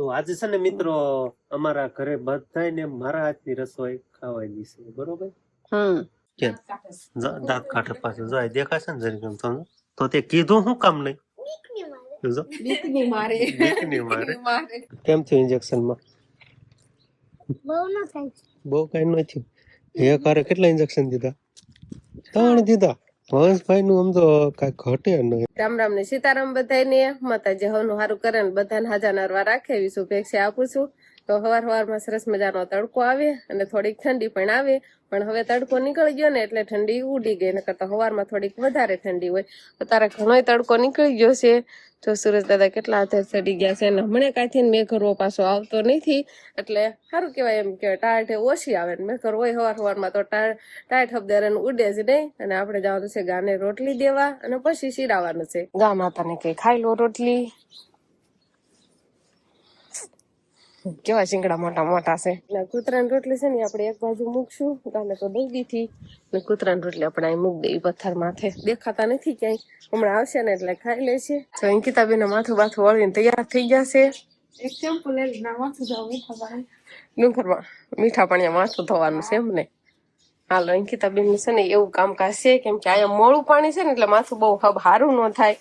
તો આજે છે ને મિત્રો અમારા ઘરે બધાને મારા હાથની રસોઈ ખાવાની છે બરોબર? હમ દાંત કાઢે પાછું. જો દેખાશે ને જરી તમને? તો તે કીધું શું કામ નહીં? મારે. બીકની મારે. મારે. કેમ થયું ઇન્જેક્શનમાં? બહુ ન થાય. બહુ કઈ નથી થયું. એક કેટલા ઇન્જેક્શન દીધા? ત્રણ દીધા. હંસભાઈ નું આમ તો કઈ ઘટે નહીં રામ રામ ને સીતારામ બધાને માતાજી હવનું સારું કરે ને બધાને હાજા નરવા રાખે એવી શુભેચ્છા આપું છું. તો હવાર હવારમાં સરસ મજાનો તડકો આવે અને થોડીક ઠંડી પણ આવે. પણ હવે તડકો નીકળી ગયો ને એટલે ઠંડી ઉડી ગઈ, નકર તો હવારમાં થોડીક વધારે ઠંડી હોય. અત્યારે ઘણોય તડકો નીકળી ગયો છે. જો સુરજ દાદા કેટલા હાથે ચડી ગયા છે અને હમણાં કાંઈથી મેં કરવો પાછો આવતો નથી. એટલે સારું કહેવાય એમ કે ટાઢે ઓછી આવે ને મેં કર હોય, હવાર હવારમાં તો ટા ટાઈટ હબદાર ઉડે જ નહીં. અને આપણે જવાનું છે ગાને રોટલી દેવા અને પછી શીરાવાનું છે. ગા માતાને કઈ ખાઈ લો રોટલી? કેવા શીંગડા મોટા મોટા છે? એટલે કૂતરાની રોટલી છે ને આપણે એક બાજુ મૂકશું. ગાને તો દઈ દીધી. ને કૂતરાની રોટલી આપણે અહીં મૂક દઈ પથ્થર માથે. દેખાતા નથી ક્યાંય. હમણાં આવશે ને એટલે ખાઈ લે છે તો અંકિતાબેન માથું બાથું વળીને તૈયાર થઈ ગયા છે એક શેમ્પુ લઈ માથું જાવ મીઠા પાણી. ડુંગરમાં મીઠા પાણીમાં માથું ધોવાનું છે એમને હાલો અંકિતાબેન છે ને એવું કામકાજ છે કેમ કે અહીંયા મોળું પાણી છે ને એટલે માથું બહુ હબ સારું ન થાય.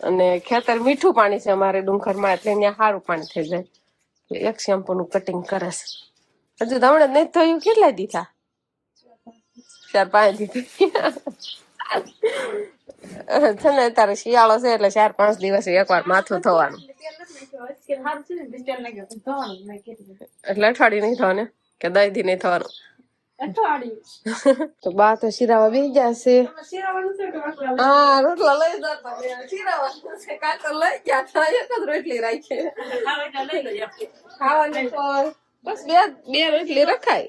અને ખેતર મીઠું પાણી છે અમારે ડુંગરમાં એટલે અહીંયા સારું પાણી થઈ જાય. એક શેમ્પુ નું કટિંગ કરે છે હજુ તમને નહીં થયું. કેટલા દીધા? ચાર પાંચ દીધી. છે ને તારે શિયાળો છે એટલે ચાર પાંચ દિવસે એકવાર માથું થવાનું એટલે અઠવાડિયું નહીં થવાનું કે દઈ દી નહીં થવાનું તો બા તો શિરાવા બેસી જશે હા રોટલા લઈ જતા શિરાવા છે કાં તો લઈ ગયા હતા એક જ રોટલી રાખી ખાવાની તો બસ બે બે રોટલી રખાય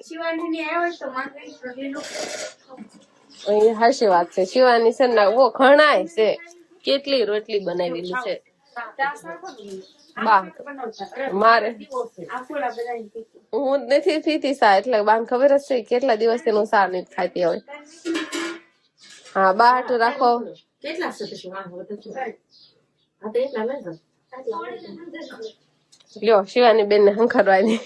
અહીં હાશી વાત છે શિવાની છે ને ઓ ઘણાય છે કેટલી રોટલી બનાવેલી છે બા મારે. હું નથી પીતી સા એટલે બાને ખબર જ છે કેટલા દિવસથી હું સા નથી ખાતી હવે. હા બાટ રાખો. લ્યો શિવાની બેન ને હંખરવાની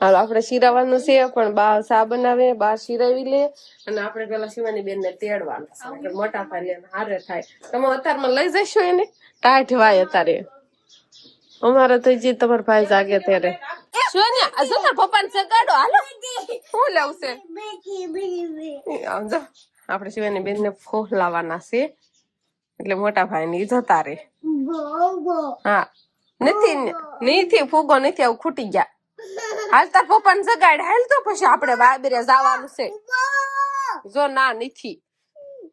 હાલો આપણે શીરાવાનું છે પણ બા સા બનાવે બા શીરાવી લે અને આપણે પેલા શિવાની બેન ને તેડવાનું મોટા ભાઈ હારે થાય. તમે અત્યારમાં લઈ જશો એને? ટાઢ વાય અત્યારે. અમારે તો જે તમારા ભાઈ જાગે ત્યારે. આ જો તાર પપ્પાને સગાડો હાલો. શું લેવું છે? આમ જો આપણે શિવાની બેન ને ફોહ લાવવાના છે. એટલે મોટા ભાઈ ની જતા રે. હા. નથી નથી ફૂગો નથી આવું ખૂટી ગયા. હાલ તાર પપ્પા ને જગાડ હાલ તો પછી આપણે બાબરે જવાનું છે. જો ના નથી.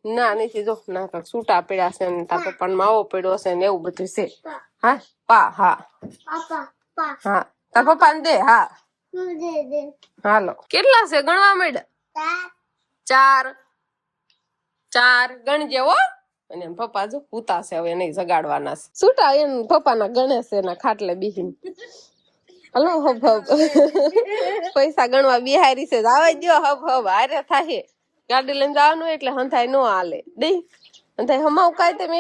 ના નથી જો ના તો છૂટા પડ્યા છે ને તાર પપ્પા માવો પડ્યો છે ને એવું બધું છે. હા. પા હા હા તાર પપ્પા ને દે હા હાલો。કેટલા છે ગણવા માંડ્યા ચાર. ચાર. ગણજે હો. અને એમ પપ્પા જો પૂતા છે હવે નહીં જગાડવાના છે. છૂટા એમ પપ્પાના ગણે છે એના ખાટલે બીહીને? હલો હબ હબ. પૈસા ગણવા બિહારી છે. આવે જો હબ હબ. હારે થાય ગાડી લઈને જવાનું એટલે હંથાય નો હાલે. દઈ હંથાય હમાવ કાય તમે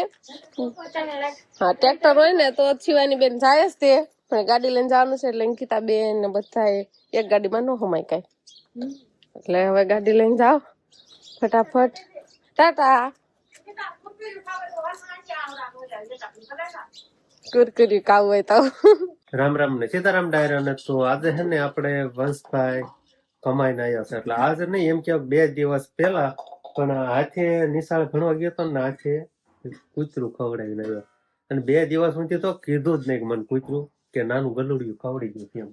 હા, ટ્રેક્ટર હોય ને તો છીવાની બેન જાય જ તે. પણ ગાડી લઈને જવાનું છે એટલે અંકિતા બેન ને બધા એક ગાડીમાં ન હમાય કાંઈ. એટલે હવે ગાડી લઈને જાઓ. ફટાફટ. ટાટા. કુરકુરી ખાવું હોય તો. રામ રામ ને સીતારામ ડાયરા ને તો આજે છે ને આપણે વંશભાઈ કમાઈને આવ્યા છે. એટલે આજે નહીં, એમ કે બે દિવસ પહેલા પણ હાથે નિશાળ ભણવા ગયો તો ને હાથે કૂતરું ખવડાવીને આવ્યો. અને બે દિવસ સુધી તો કીધું જ નહીં મને કૂતરું કે નાનું ગલુડિયું ખવડી ગયું એમ.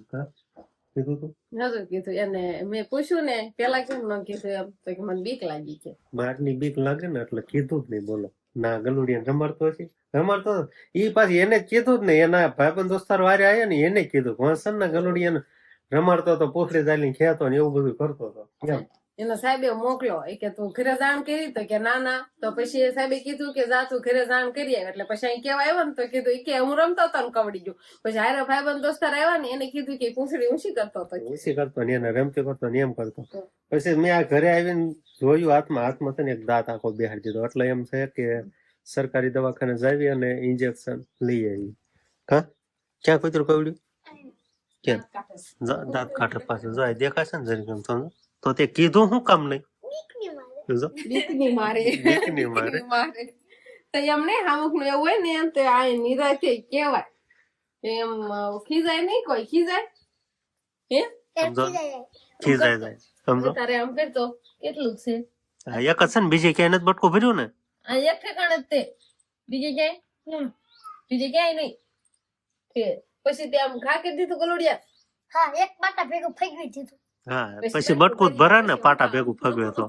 કીધું તું? નતું કીધું. એને મેં પૂછ્યું ને પેલા કેમ ન કીધું એમ? તો કે મને બીક લાગી કે મારની બીક લાગે ને એટલે કીધું જ નહીં બોલો. ના ગલુડિયા રમાડતો છે રમાડતો એ પાછી એને કીધું જ નહીં. એના ભાઈબંધ દોસ્તાર વારે આવ્યા ને એને કીધું વંસન ના ગલુડિયા રમાડતો તો પોખરી ચાલીને ખેતો ને એવું બધું કરતો હતો. એમ એનો સાહેબે મોકલ્યો. એ કે તું ઘરે જાણ કરી તો કે ના ના. તો પછી સાહેબે કીધું કે જા તું ઘરે જાણ કરી આવ. એટલે પછી અહીં કેવા આવ્યો ને તો કીધું કે હું રમતો હતો ને કવડી ગયો. પછી હારે ભાઈબંધ દોસ્તાર આવ્યા ને એને કીધું કે પૂંછડી ઊંચી કરતો હતો. ઊંચી કરતો ને એને રમતી કરતો ને એમ કરતો. પછી મેં આ ઘરે આવીને જોયું હાથમાં હાથમાં છે ને એક દાંત આખો બેહાડી દીધો. એટલે એમ છે કે સરકારી દવાખાને જાવી અને ઇન્જેક્શન લઈ આવી. હા? ક્યાં કૂતરું કવડ્યું? ક્યાં? દાંત કાઢે પાસે જાય દેખાશે ને જરીક એમ તો તો તે કીધું શું કામ નહીં? બીકની મારે. બીકની મારે. મારે. તો એમ ને એવું હોય ને એમ તો આ નિરાતે કહેવાય. એમ ખીજાય નહીં કોઈ ખીજાય? હે? ખીજાય. જાય. સમજો. તારે આમ કરતો કેટલું છે? આ એક જ છે ને બીજે ક્યાંય નથી બટકું ભર્યું ને? આ એક ઠેકાણે જ તે. બીજે ક્યાંય? બીજે ક્યાંય નહીં. પછી તે આમ કરી દીધું ગલોડિયા. હા એક બાટા ભેગું ફેંકી દીધું. હા પછી બટકું ભરા ને પાટા ભેગું ફગવે તો.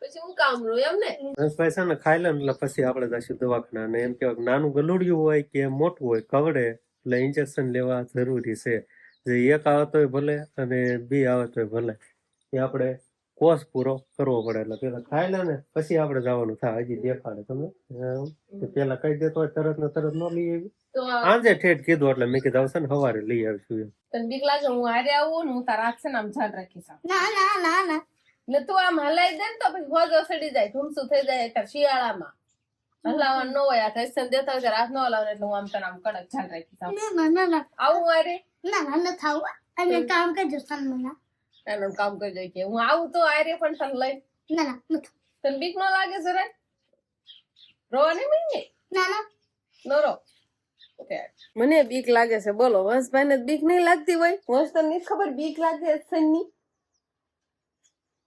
પછી હું કામનું એમ ને? હંસભાઈ છે ને ખાઈ લે ને એટલે પછી આપણે જઈશું દવાખાના ને એમ કેવાય નાનું ગલુડિયું હોય કે મોટું હોય કવડે એટલે ઇન્જેક્શન લેવા જરૂરી છે. જે એક આવે તોય ભલે અને બી આવે તોય ભલે. એ આપણે કોર્સ પૂરો કરવો પડે. એટલે પેલા ખાઈ લે ને પછી આપણે જવાનું થાય. હજી દેખાડે તમે પેલા કહી દેતો હોય તરત ને તરત ન લઈ આવી. આજે ઠેઠ કીધું એટલે મેં કીધું આવશે ને સવારે લઈ આવીશું એમ. તને બીક લાગે હું હારે આવું હું તારા હાથ છે ને આમ ઝાડ રાખીશ ના ના ના ના. ને તું આમ હલાઈ દે ને તો પછી હોજો સડી જાય ધૂમસું થઈ જાય એટલે શિયાળામાં. હલાવવાનું ન હોય આ કઈ દેતા હોય હાથ ન હલાવે એટલે હું આમ તને આમ કડક ઝાડ રાખીશ ના ના ના ના. આવું હારે? ના ના ના થાવ અને કામ કરજો સન્મના એનું કામ કરજો કે હું આવું તો હારે પણ તને લઈ. ના ના ન તને બીક ન લાગે જરા રોવાની મહિને ના ના. નો રો. મને બીક લાગે છે બોલો વંશભાઈ ને બીક નહીં લાગતી હોય? વંશ તો નહીં ખબર બીક લાગે સનની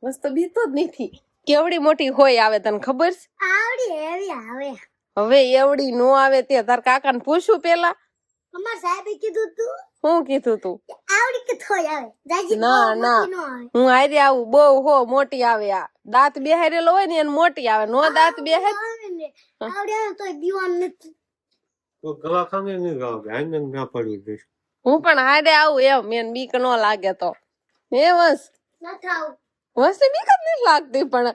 વંશ તો બીતો જ નથી. કેવડી મોટી હોય આવે તને ખબર છે? આવડી એવી આવે. હવે એવડી નો આવે તે તાર કાકાને પૂછું પેલા. અમાર સાહેબે કીધું તું શું કીધું તું? આવડી કે થોય આવે? ના, ના. આવે. હું હારે આવું બહુ હો મોટી આવે આ. દાંત બેહારેલો હોય ને એને મોટી આવે. નો દાંત બેહાર આવે ને. આવડી આવે તોય દીવાનું નથી. તો ગવા ખાંગે નહીં ગાવ હાંગ ના પડ્યું દઈશ હું પણ હારે આવું એમ. મેન બીક નો લાગે તો. હે બસ નથી થાવ વસ્તુ બીક જ નથી લાગતી પણ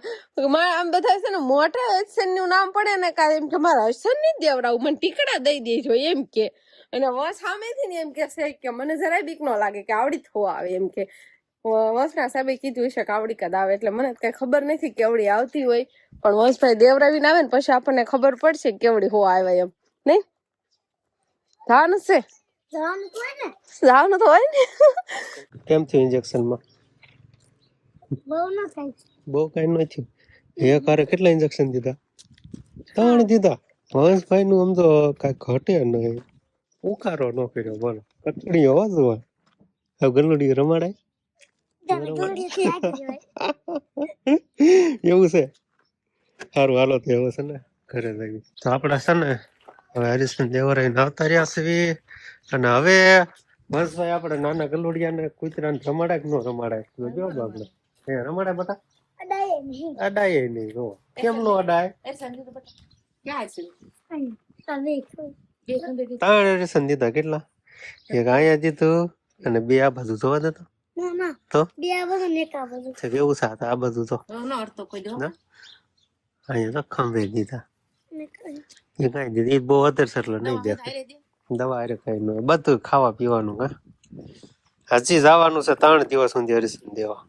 મારા આમ બધા છે ને મોટા હસનનું નામ પડે ને કાલે એમ કે મારા હસનની દેવડાવું મને ટીકડા દઈ દેજો એમ કે. અને વસ સામેથી ને એમ કે છે કે મને જરાય બીક ન લાગે કે આવડી થો આવે એમ કે. વસના સાહેબે કીધું છે કે આવડી કદ આવે એટલે મને તો કઈ ખબર નથી કેવડી આવતી હોય. પણ વસભાઈ દેવરાવીને આવે ને પછી આપણને ખબર પડશે કેવડી હો આવે એમ. નહીં ધાન છે. ધાન તો હોય ને. કેમ થયું ઇન્જેક્શનમાં બહુ કઈ ન થયું. એક હારે કેટલા ઇન્જેક્શન દીધા? ત્રણ દીધા. હંસભાઈ નું આમ તો કઈ ઘટે નહીં. ઉકારો ન કર્યો બોલો. કટડી અવાજ હોય. ગલુડી રમાડાય? એવું છે? સારું હાલો તો એવું છે ને ઘરે જઈએ. તો આપણે છે ને હવે હરીશન દેવરાય આવતા રહ્યા છે અને હવે હંસભાઈ આપણે નાના ગલુડિયાને કૂતરાને રમાડાય કે ન રમાડાય? જો આપણે એ રમાડે બટા? અડાય નહીં. અડાય નહીં રો કેમ નો અડાય ક્યાં છે? અહીં તમે ત્રણ દીધા કેટલા? એક અહીંયા દીધું અને બે આ બાજુ જોવા દેતો ના ના. તો? બે આ બધું ને આ બધું છે કેવું છે? આ આ બાજુ તો અહીંયા તો ખંભે દીધા કઈ. એ કાંઈ દીધી એ બહુ અધર છે એટલે નહીં દેખાય. દવા કઈ ન બધું ખાવા પીવાનું હા. હજી જવાનું છે ત્રણ દિવસ સુધી હરીશન દેવા.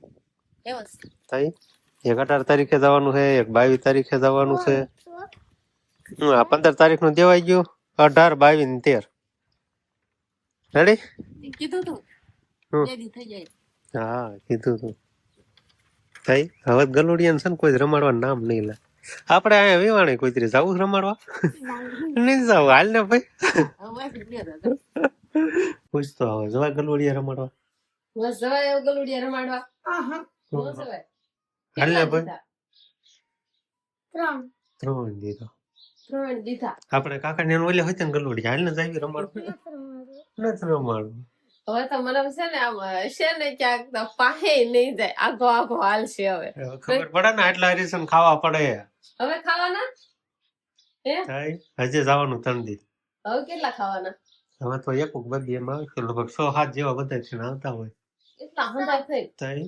એક અઢાર તારીખે જવાનું છે એક બાવીસ તારીખે જવાનું છે. આ પંદર તારીખનું દેવાઈ ગયું અઢાર બાવીસ ને તેર. રેડી કીધું તું? હમ. રેડી થઈ જાય. હા કીધું તું. થઈ હવે ગલુડિયન છે ને કોઈ રમાડવા નામ નહીં લે. આપણે અહીંયા વેવાણી કોઈ તરી જવું રમાડવા. નહીં જાવ હાલ ને ભાઈ. પૂછતો હવે જવા ગલુડિયા રમાડવા? જવા જવાય ગલુડિયા રમાડવા. ત્રણ ત્રણ દીધો ત્રણ દીધા આપણે કાકા ને ઓલે હોય ને ગલુડી હાલ ને જાવી રમાડું નથી રમાડું હવે તો મને છે ને આમ છે ને ક્યાંક તો પાહે નહીં જાય આગો આગો હાલશે હવે ખબર પડે ને આટલા હરીસન ખાવા પડે હવે ખાવાના હજી જવાનું ત્રણ દી હવે કેટલા ખાવાના હવે તો એક બધી એમાં લગભગ સો હાથ જેવા બધા છે ને આવતા હોય એટલા હંધા થઈ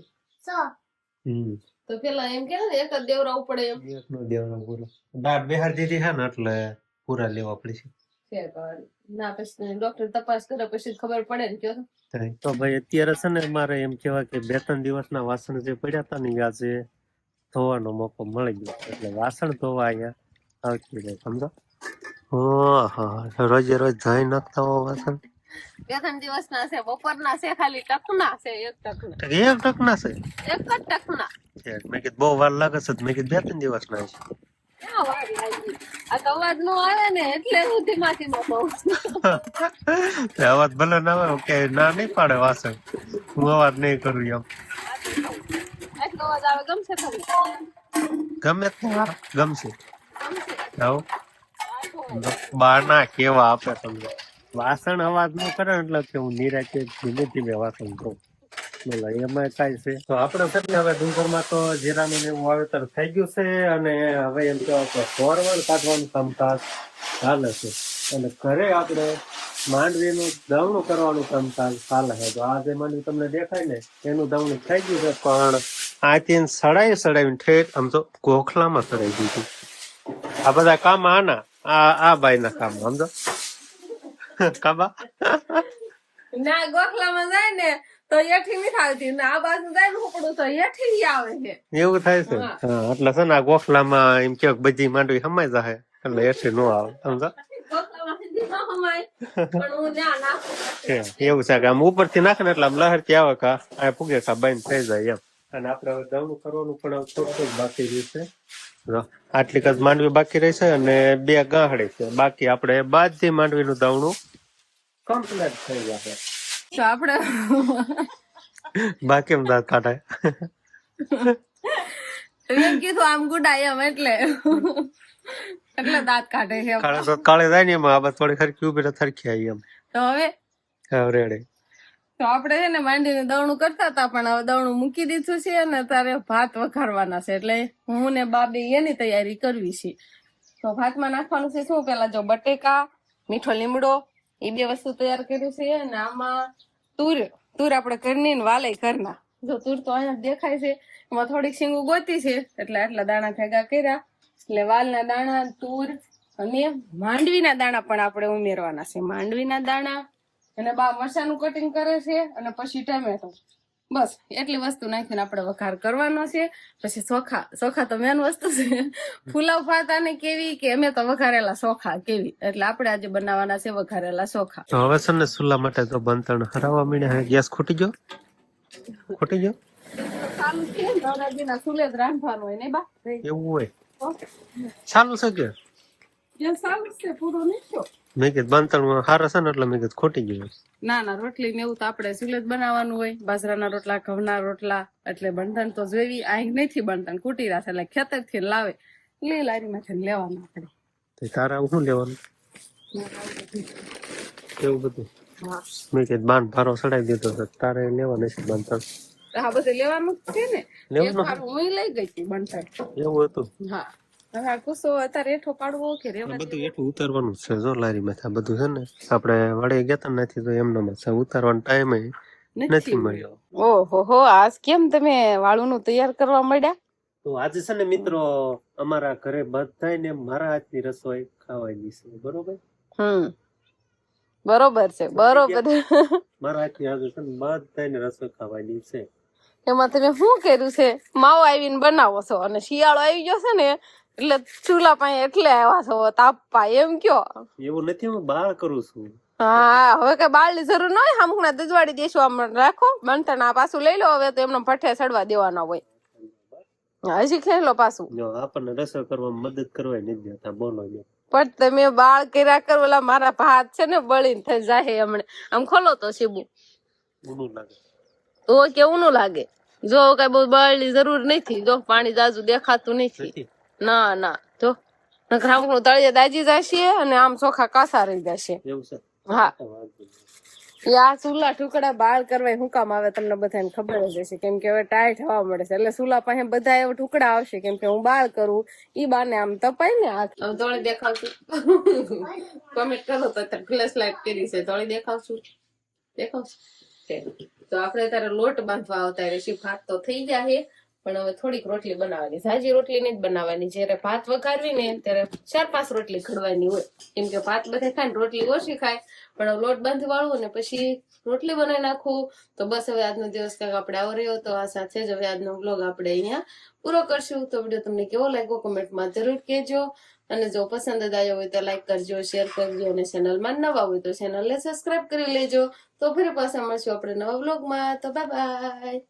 તો પેલા એમ કે એક જ દેવરાવું પડે એમ. એક નો દેવાનો પૂરો દાંત બેહાર દીધી હા ને એટલે પૂરા લેવા પડશે ના પછી ડોક્ટર તપાસ કરે પછી ખબર પડે ને કયો તો ભાઈ અત્યારે છે ને મારે એમ કેવા કે બે ત્રણ દિવસના વાસણ જે પડ્યા હતા ને આજે ધોવાનો મોકો મળી ગયો. એટલે વાસણ ધોવા અહીંયા આવતી રહે સમજો? હા હા રોજે રોજ ધોઈ નાખતા હો વાસણ. બે ત્રણ દિવસના છે બપોરના છે ખાલી ટકના છે એક ટકના. એક ટકના છે? એક જ ટકના. મેં કીધું બહુ વાર લાગે છે મેં કીધું બે ત્રણ દિવસ ના છે અવાજ નો આવે ને એટલે અવાજ ભલે ના આવે કે ના નહીં પાડે વાસણ. હું અવાજ નહીં કરું એમ. એટલો અવાજ આવે ગમશે ગમે ત્યાં ગમશે. ગમશે? બાર ના કેવા આપે તમને? વાસણ અવાજ ન કરે એટલે કે હું નિરાતે ધીમે ધીમે વાસણ કરું બોલો, એમાં કાંઈ છે? તો આપણે છે ને હવે ડુંગરમાં તો જીરાનું એવું વાવેતર થઈ ગયું છે અને હવે એમ કહેવાય કે ફોરવર્ડ કાઢવાનું કામકાજ ચાલે છે. અને ઘરે આપણે માંડવીનું દવણું કરવાનું કામકાજ ચાલે છે. તો આ જે માંડવી તમને દેખાય ને, એનું દવણું થઈ ગયું છે, પણ આ આથી સડાઈ સડાવીને ઠેઠ આમ તો ગોખલામાં સડાઈ દીધું. આ બધા કામ આના, આ આ ભાઈના કામ, સમજો? કાબા? ના ગોખલામાં જાય ને તો યઠી નહીં થાવતી ને આ બાજુ જાય ને હુકડું તો એઠી આવે છે. એવું થાય છે? હા. એટલે છે ને આ ગોખલામાં એમ કે બધી માંડવી સમાય જાય એટલે યઠી નો આવે. સમજો છે એવું છે કે આમ ઉપરથી નાખે ને એટલે આમ લહેરથી આવે કા આ ફૂગે કા બંધ થઈ જાય એમ. અને આપડે હવે દવનું કરવાનું પણ થોડું બાકી રહેશે જો, આટલી કદ માંડવી બાકી રહેશે અને બે ગાંહડી છે. બાકી આપણે બાજી માંડવીનું દવણું કમ્પ્લીટ થઈ જશે તો આપણે બાકી એમ દાંત કાઢાય એમ કીધું આમ ગુડાય એમ એટલે. એટલે દાંત કાઢે છે કાળે જાય ને એમાં. આ બસ થોડી ખરખી ઊભી રહે થરખી આવી એમ. તો હવે? રેડી. તો આપણે છે ને માંડીને દવણું કરતા હતા, પણ હવે દવણું મૂકી દીધું છે અને તારે ભાત વઘારવાના છે. એટલે હું ને બાબી એની તૈયારી કરવી છે. તો ભાતમાં નાખવાનું છે શું? પેલા જો બટેકા, મીઠો લીમડો, એ બે વસ્તુ તૈયાર કર્યું છે અને આમાં તુર તુર આપણે ઘરની વાલે ઘરના. જો તુર તો અહીંયા દેખાય છે. એમાં થોડીક શીંગું ગોતી છે, એટલે આટલા દાણા ભેગા કર્યા. એટલે વાલના દાણા, તુર અને માંડવીના દાણા પણ આપણે ઉમેરવાના છે. માંડવીના દાણા અને બા મરચાનું કટિંગ કરે છે અને પછી ટમેટો. બસ એટલી વસ્તુ નાખીને આપણે વઘાર કરવાનો છે. પછી ચોખા ચોખા તો મેન વસ્તુ છે. ફુલાવ ફાતા ને કેવી કે અમે તો વઘારેલા ચોખા કેવી? એટલે આપણે આજે બનાવવાના છે વઘારેલા ચોખા તો હવે છે ને સુલા માટે તો બંતણ હરાવા હે. ગેસ ખૂટી ગયો? ખૂટી ગયો? ચાલુ છે. નવરાત્રીના સુલે જ રાંધવાનું હોય ને બા? એવું હોય. ચાલુ છે કે? મેં કીધું બંતણ હારા છે ને એટલે મેં કીધું ખોટી ગયું ના ના રોટલી ને એવું તો આપણે સુલે બનાવવાનું હોય. બાજરાના રોટલા ઘઉંના રોટલા એટલે બંધન તો જોઈવી અહીં નથી બંધન કુટી રાખે એટલે ખેતરથી લાવે. લે લારી માંથી લેવાનું આપણે. તે તારા શું લેવાનું? એવું બધું. મેં કીધું બાંધ ભારો ચડાવી દીધો છે તારે લેવાનું છે બંધન હા બધું લેવાનું છે ને. લેવાનું હું લઈ ગઈ હતી બંધન. એવું હતું? હા. હવે આ અત્યારે હેઠો પાડવો કે રેવા બધું એટલું ઉતારવાનું છે જો લારી આ બધું છે ને આપણે વડે ગયા તા નથી તો એમને છે ઉતારવાનો ટાઈમ નથી મળ્યો. ઓહો હો આજ કેમ તમે વાળું નું તૈયાર કરવા માંડ્યા? તો આજે છે ને મિત્રો અમારા ઘરે બધાય મારા હાથની રસોઈ ખાવાની છે બરોબર? હમ બરોબર છે બરોબર. મારા હાથની આજે છે ને બધાને રસોઈ ખાવાની છે. એમાં તમે શું કર્યું છે? માવો આવીને બનાવો છો અને શિયાળો આવી ગયો છે ને એટલે ચૂલા પાસે એટલે આવ્યા છો તાપવા એમ કયો? એવું નથી હું બાળ કરું છું. હા હવે કઈ બાળની જરૂર ન હોય હમણાં દજવાડી દેશું આમ રાખો બનતા આ પાછું લઈ લો હવે તો એમને ભઠ્ઠે ચડવા દેવાના હોય. હજી ખેલો પાછું. જો આપણને રસોઈ કરવામાં મદદ કરવા નથી દેતા બોલો ને પણ તમે બાળ કર્યા કરો ઓલા મારા ભાત છે ને બળીને થઈ જાય હમણે. આમ ખોલો તો શીબુ તો કેવું નું લાગે. જો કઈ બહુ બળની જરૂર નથી જો પાણી જાજુ દેખાતું નથી. ના ના. જો. નકર આમનું તળિયે દાજી જશે અને આમ ચોખા કાસા રહી જશે. એવું છે? હા. આ સુલા ઠુકડા બાળ કરવા શું કામ આવે તમને બધાને ખબર જ હશે. કેમ કે હવે ટાઈટ થવા મળે છે. એટલે સુલા પાસે બધા એવા ઠુકડા આવશે. કેમ કે હું બાળ કરું ઈ બાને આમ તપાય ને હાથ. હવે દેખાવશું. કમેન્ટ કરો તો ફ્લેશ લાઈટ કરી છે. થોડી દેખાવશું. દેખાવશું. તો આપણે તારે લોટ બાંધવા આવતા રહેશે ભાત તો થઈ જાય પણ હવે થોડીક રોટલી બનાવવાની સાજી રોટલી નહીં બનાવવાની. જ્યારે ભાત વઘારવી ને ત્યારે ચાર પાંચ રોટલી ખડવાની હોય. કેમ કે ભાત બધે ખાય ને રોટલી ઓછી ખાય. પણ લોટ બાંધી વાળવું ને પછી રોટલી બનાવી નાખવું તો બસ હવે આજનો દિવસ કંઈક આપણે આવો રહ્યો. તો આ સાથે જ હવે આજનો બ્લોગ આપણે અહીંયા પૂરો કરશું. તો વીડિયો તમને કેવો લાગ્યો કોમેન્ટમાં જરૂર કહેજો. અને જો પસંદ આવ્યો હોય તો લાઈક કરજો શેર કરજો અને ચેનલમાં નવા હોય તો ચેનલને સબસ્ક્રાઇબ કરી લેજો. તો ફરી પાછા મળશું આપણે નવા બ્લોગમાં તો બાય બાય